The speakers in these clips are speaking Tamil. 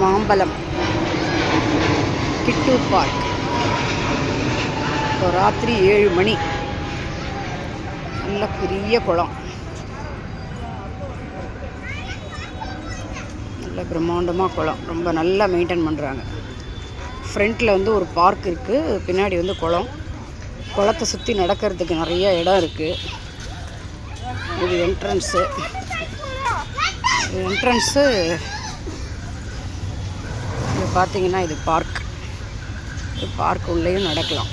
மாம்பலம் கிட்டு பார்க். இப்போ ராத்திரி ஏழு மணி. நல்ல பெரிய குளம். நல்ல பிரம்மாண்டமாக குளம். ரொம்ப நல்லா மெயின்டைன் பண்ணுறாங்க ஃப்ரண்ட்டில் வந்து ஒரு பார்க் இருக்குது பின்னாடி வந்து குளம். குளத்தை சுற்றி நடக்கிறதுக்கு நிறைய இடம் இருக்குது இது என்ட்ரன்ஸு என்ட்ரன்ஸு பார்த்தீங்கன்னா இது பார்க். இது பார்க் உள்ளேயும் நடக்கலாம்.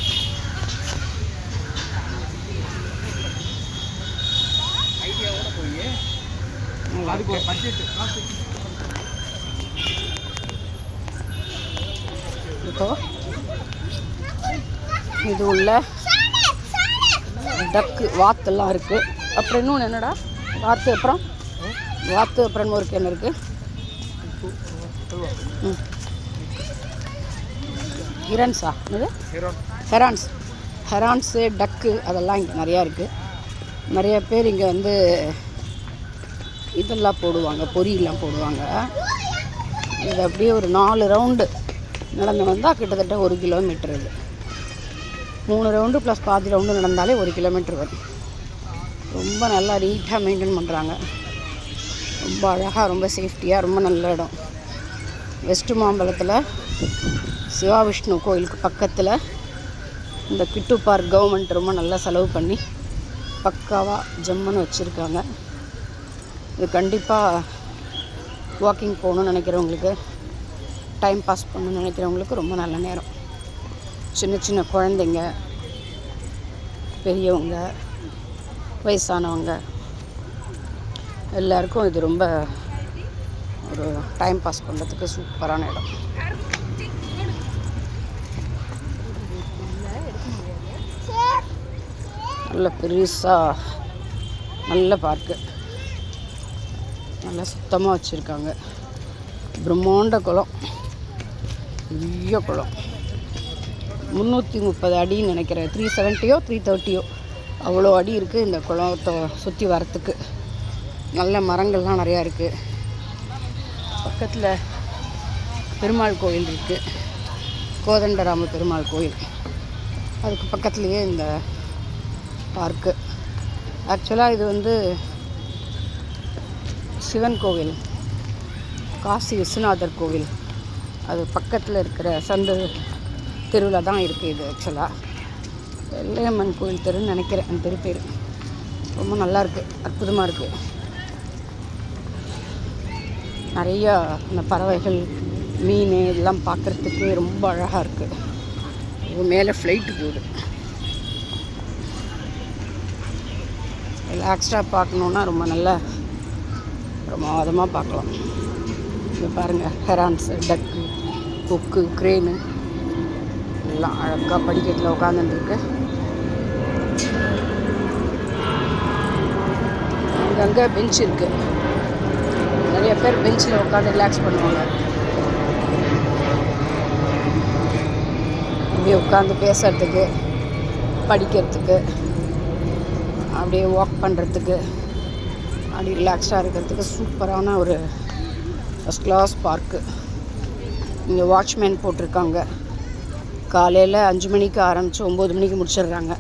இப்போ இது உள்ள டக்கு வாத்தெல்லாம் இருக்குது அப்புறம் இன்னொன்று என்னடா? வாத்து அப்புறம்? வாத்து அப்புறம் ஒரு கிணறு இருக்குது ம். ஹிரன்ஸா என்னது? ஹெரான்ஸ். ஹெரான்ஸு டக்கு அதெல்லாம் இங்கே நிறையா இருக்குது நிறைய பேர் இங்கே வந்து இதெல்லாம் போடுவாங்க பொரியெல்லாம் போடுவாங்க. இது அப்படியே ஒரு நாலு ரவுண்டு நடந்து வந்தால் கிட்டத்தட்ட ஒரு கிலோமீட்டர் இது. மூணு ரவுண்டு ப்ளஸ் பாதி ரவுண்டு நடந்தாலே ஒரு கிலோமீட்டர் வரும். ரொம்ப நல்லா நீட்டாக மெயின்டைன் பண்ணுறாங்க ரொம்ப அழகாக ரொம்ப சேஃப்டியாக ரொம்ப நல்ல இடம். வெஸ்ட் மாம்பலத்தில் சிவா விஷ்ணு கோயிலுக்கு பக்கத்தில் இந்த கிட்டு பார்க் கவர்மெண்ட் ரொம்ப நல்லா செலவு பண்ணி பக்காவாக ஜம்முன்னு வச்சுருக்காங்க. இது கண்டிப்பாக வாக்கிங் போகணுன்னு நினைக்கிறவங்களுக்கு டைம் பாஸ் பண்ணணும்னு நினைக்கிறவங்களுக்கு ரொம்ப நல்ல நேரம். சின்ன சின்ன குழந்தைங்க பெரியவங்க வயசானவங்க எல்லாருக்கும் இது ரொம்ப ஒரு டைம் பாஸ் பண்ணுறதுக்கு சூப்பரான இடம். நல்ல பெருசாக நல்ல பார்க்கு நல்லா சுத்தமாக வச்சுருக்காங்க. பிரம்மாண்ட குளம். பெரிய குளம். முந்நூற்றி முப்பது அடின்னு நினைக்கிறேன். த்ரீ செவன்ட்டியோ த்ரீ தேர்ட்டியோ அவ்வளோ அடி இருக்குது இந்த குளத்தை சுற்றி வரத்துக்கு நல்ல மரங்கள்லாம் நிறையா இருக்குது பக்கத்தில் பெருமாள் கோயில் இருக்குது கோதண்டராம பெருமாள் கோயில். அதுக்கு பக்கத்துலேயே இந்த பார்க்கு. ஆக்சுவலாக இது வந்து சிவன் கோவில் காசி விஸ்வநாதர் கோவில். அது பக்கத்தில் இருக்கிற சந்து தெருவில் தான் இருக்குது இது ஆக்சுவலாக வெள்ளையம்மன் கோயில் தெருன்னு நினைக்கிறேன் அந்த தெரு பேர். ரொம்ப நல்லா இருக்குது அற்புதமாக இருக்குது நிறையா இந்த பறவைகள் மீன் இதெல்லாம் பார்க்குறதுக்கு ரொம்ப அழகாக இருக்குது மேலே ஃப்ளைட்டு போகுது ரிலாக்ஸ்டாக பார்க்கணுன்னா ரொம்ப நல்லா பிரமாதமாக பார்க்கலாம். இங்கே பாருங்கள் ஹெரான்ஸு டக்கு கொக்கு க்ரேனு எல்லாம் அழகாக படிக்கட்டில் உட்காந்துருக்கு அங்கங்கே பெஞ்ச் இருக்குது நிறைய பேர் பெஞ்சில் உட்காந்து ரிலாக்ஸ் பண்ணுவாங்க. அப்படியே உட்காந்து பேசுறதுக்கு படிக்கிறதுக்கு அப்படியே வாக் பண்ணுறதுக்கு அப்படி ரிலாக்ஸாக இருக்கிறதுக்கு சூப்பரான ஒரு ஃபஸ்ட் கிளாஸ் பார்க்கு இங்கே வாட்ச்மேன் போட்டிருக்காங்க. காலையில் அஞ்சு மணிக்கு ஆரம்பித்து ஒம்பது மணிக்கு முடிச்சிடுறாங்க.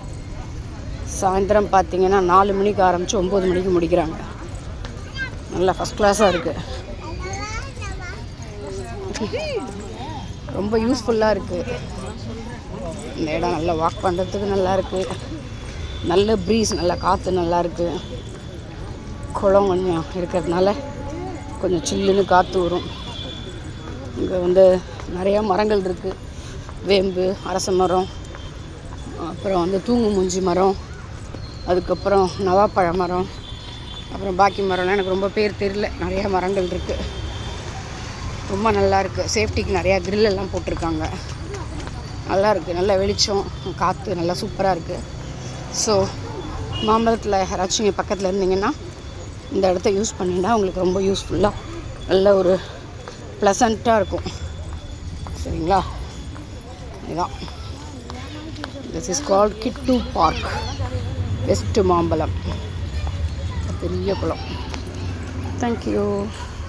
சாயந்தரம் பார்த்தீங்கன்னா நாலு மணிக்கு ஆரம்பித்து ஒம்பது மணிக்கு முடிக்கிறாங்க. நல்லா ஃபஸ்ட் கிளாஸாக இருக்குது ரொம்ப யூஸ்ஃபுல்லாக இருக்குது இந்த இடம் நல்லா வாக் பண்ணுறதுக்கு நல்லாயிருக்கு நல்ல ப்ரீஸ் நல்லா காற்று நல்லாயிருக்கு குளம் கொஞ்சம் இருக்கிறதுனால கொஞ்சம் சில்லுன்னு காற்று வரும். இங்கே வந்து நிறையா மரங்கள் இருக்குது வேம்பு அரச மரம் அப்புறம் வந்து தூங்கு மூஞ்சி மரம் அதுக்கப்புறம் நவாப்பழ மரம் அப்புறம் பாக்கி மரம்லாம் எனக்கு ரொம்ப பேர் தெரியல. நிறையா மரங்கள் இருக்குது ரொம்ப நல்லா இருக்குது சேஃப்டிக்கு நிறையா grill எல்லாம் போட்டிருக்காங்க. நல்லா இருக்குது நல்ல வெளிச்சம் காற்று நல்லா சூப்பராக இருக்குது ஸோ மாம்பழத்தில் யாராச்சும் இங்கே பக்கத்தில் இருந்தீங்கன்னா இந்த இடத்த யூஸ் பண்ணிங்கன்னா உங்களுக்கு ரொம்ப யூஸ்ஃபுல்லாக நல்ல ஒரு ப்ளசண்ட்டாக இருக்கும். சரிங்களா? இதுதான். This is called Kittu park west மாம்பழம். பெரிய குளம். தேங்க்யூ